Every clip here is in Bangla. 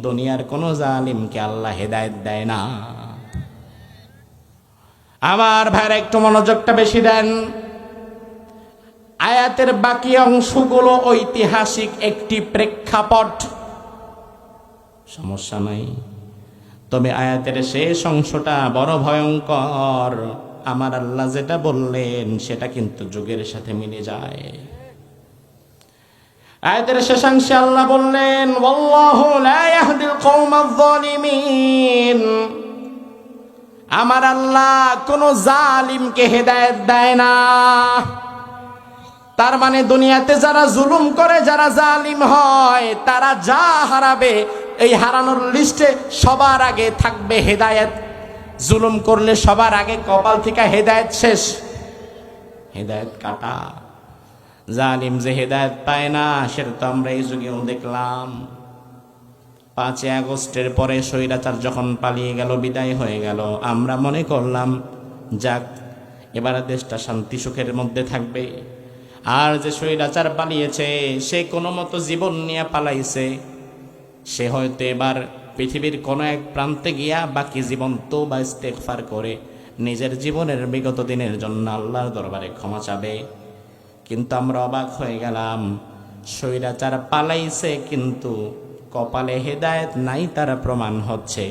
দুনিয়ার কোন জালিমকে আল্লাহ হেদায়ত দেয় না। আমার ভাইরা একটু মনোযোগটা বেশি দেন। আয়াতের বাকি অংশগুলো ঐতিহাসিক একটি প্রেক্ষাপট। সমস্যা নাই। তবে আয়াতের শেষ অংশটা বড় ভয়ঙ্কর। আমার আল্লাহ যেটা বললেন, সেটা কিন্তু যুগের সাথে মিলে যায়। আয়াতের শেষাংশে আল্লাহ বললেন আমার আল্লাহ কোন জালিমকে হেদায়েত দেয় না। তার মানে দুনিয়াতে যারা জুলুম করে, যারা জালিম হয়, তারা যা হারাবে, এই হারানোর লিস্টে সবার আগে থাকবে হেদায়েত। জুলুম করলে সবার আগে কপাল থেকে হেদায়েত শেষ। হেদায়েত কাটা। জালিম যে হেদায়েত পায় না, সেটা তো আমরা এই যুগেও দেখলাম। পাঁচই আগস্টের পরে স্বৈরাচার যখন পালিয়ে গেল, বিদায় হয়ে গেল, আমরা মনে করলাম, যাক, এবার দেশটা শান্তি সুখের মধ্যে থাকবে। আর যে স্বৈরাচার পালিয়েছে, সে কোনো মতো জীবন নিয়ে পালাইছে। সে হয়তো এবার পৃথিবীর কোনো এক প্রান্তে গিয়া বাকি জীবন তো বা ইস্তেকফার করে নিজের জীবনের বিগত দিনের জন্য আল্লাহর দরবারে ক্ষমা চাবে। কিন্তু আমরা অবাক হয়ে গেলাম। স্বৈরাচার পালাইছে কিন্তু কপালে হেদায়েত নাই তার প্রমাণ হচ্ছে।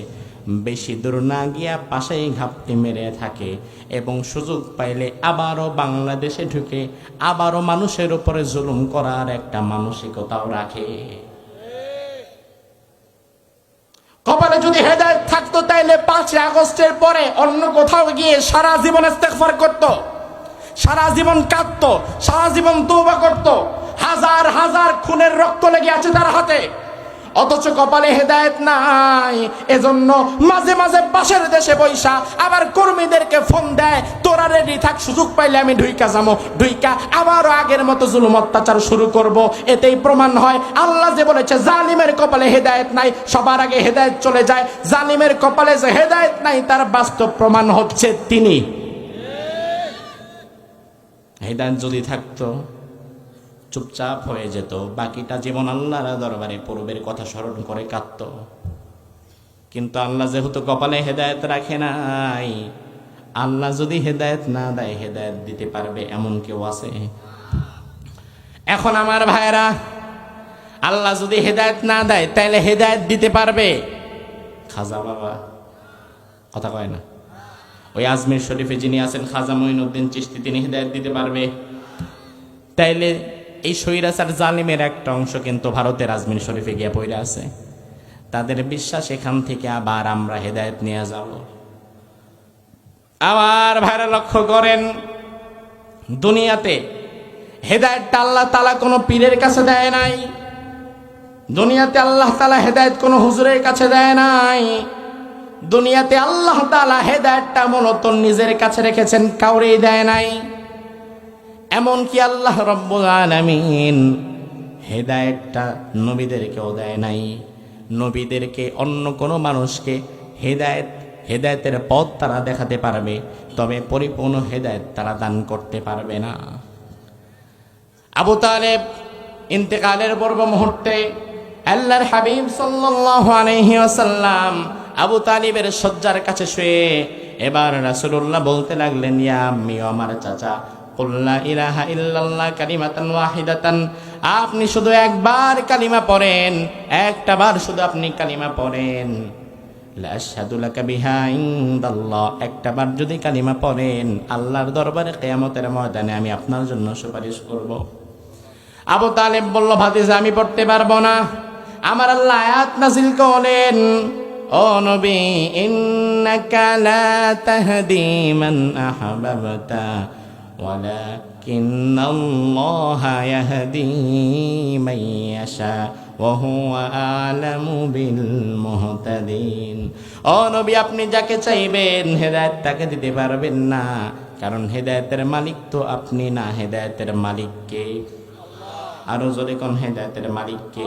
বেশি দূর না গিয়া পাশেই ঘাপটি মেরে থাকে এবং সুযোগ পাইলে আবারও বাংলাদেশে ঢুকে আবারও মানুষের উপরে জুলুম করার একটা মানসিকতাও রাখে। কপালে যদি হেদায়ত থাকতো তাইলে পাঁচই আগস্টের পরে অন্য কোথাও গিয়ে সারা জীবন ইস্তেগফার করত। সারা জীবন কাঁদত, সারা জীবন তৌবা করত। হাজার হাজার খুনের রক্ত লেগে আছে তার হাতে। অথচ কপালে হেদায়েত নাই। এজন্য মাঝে মাঝে পাশের দেশে বৈশা আবার কর্মীদেরকে ফোন দেয়, তোরা রেডি থাক, সুযোগ পাইলে আমি ঢুইকা যাব ঢুইকা আবারও আগের মতো জুলুম অত্যাচার শুরু করব। এতেই প্রমাণ হয়, আল্লাহ যে বলেছে, জালিমের কপালে হেদায়েত নাই। সবার আগে হেদায়েত চলে যায়। জালিমের কপালে যে হেদায়েত নাই, তার বাস্তব প্রমাণ হচ্ছে তিনি। হেদায়েত যদি থাকতো, চুপচাপ হয়ে যেত। বাকিটা জীবন আল্লাহর দরবারে পূর্বের কথা স্মরণ করে কাঁদত। কিন্তু আল্লাহ যেহেতু কপালে হেদায়েত রাখে নাই, আল্লাহ যদি হেদায়েত না দেয়, হেদায়েত দিতে পারবে এমন কেউ আছে? এখন আমার ভাইরা আল্লাহ যদি হেদায়েত না দেয় তাহলে হেদায়েত দিতে পারবে? খাজা বাবা, কথা কয় না। ওই আজমির শরীফে যিনি আছেন খাজা মঈনুদ্দিন চিস্তি তিনি হেদায়েত দিতে পারবে। তাইলে এই সৈরাচার জালিমের একটা অংশ কিন্তু ভারতের আজমির শরীফে গিয়ে পড়ে আছে। তাদের বিশ্বাস এখান থেকে আবার আমরা হেদায়েত নিয়ে যাব। আবার ভাইরা লক্ষ্য করেন, দুনিয়াতে হেদায়েতটা আল্লাহ তালা কোনো পীরের কাছে দেয় নাই। দুনিয়াতে আল্লাহ তালা হেদায়েত কোনো হুজুরের কাছে দেয় নাই। দুনিয়াতে আল্লাহ তালা হেদায়েতটা মূলত নিজের কাছে রেখেছেন, কাউরেই দেয় নাই। এমনকি আল্লাহ রব্বুল আলামিন হেদায়েতটা নবীদেরকেও দেয় নাই। নবীদেরকে অন্য কোনো মানুষকে হেদায়েত, হেদায়েতের পথ তারা দেখাতে পারবে, তবে পরিপূর্ণ হেদায়েত তারা দান করতে পারবে না। আবু তালেব ইন্তেকালের পূর্ব মুহূর্তে আল্লাহর হাবিব সাল্লাল্লাহু আলাইহি ওয়াসাল্লাম আবু তালিবের শয্যার কাছে শুয়ে এবার রাসূলুল্লাহ বলতে লাগলেন, ইয়া আম্মি আমার চাচা ইলাহা ইল্লাল্লাহ কালিমাতান ওয়াহিদাতান, আপনি শুধু একবার কালিমা পড়েন, একটা বার শুধু আপনি কালিমা পড়েন। একটা বার যদি কালিমা পড়েন, আল্লাহর দরবারে কিয়ামতের ময়দানে আমি আপনার জন্য সুপারিশ করব। আবু তালেব বলল, ভাতিজা, আমি পড়তে পারব না। আমার আল্লাহ আয়াত নাজিল করলেন। ও নবী ইন্নাকা লা তাহদি মান আহবাবতা ولكن الله يهدي من يشاء وهو أعلم بالمهتدين ও নবী আপনি যাকে চাইবেন হেদায়েত তাকে দিতে পারবেন না কারণ হেদায়েতের মালিক তো আপনি না হেদায়েতের মালিককে আরো জোরে কোন হেদায়েতের মালিককে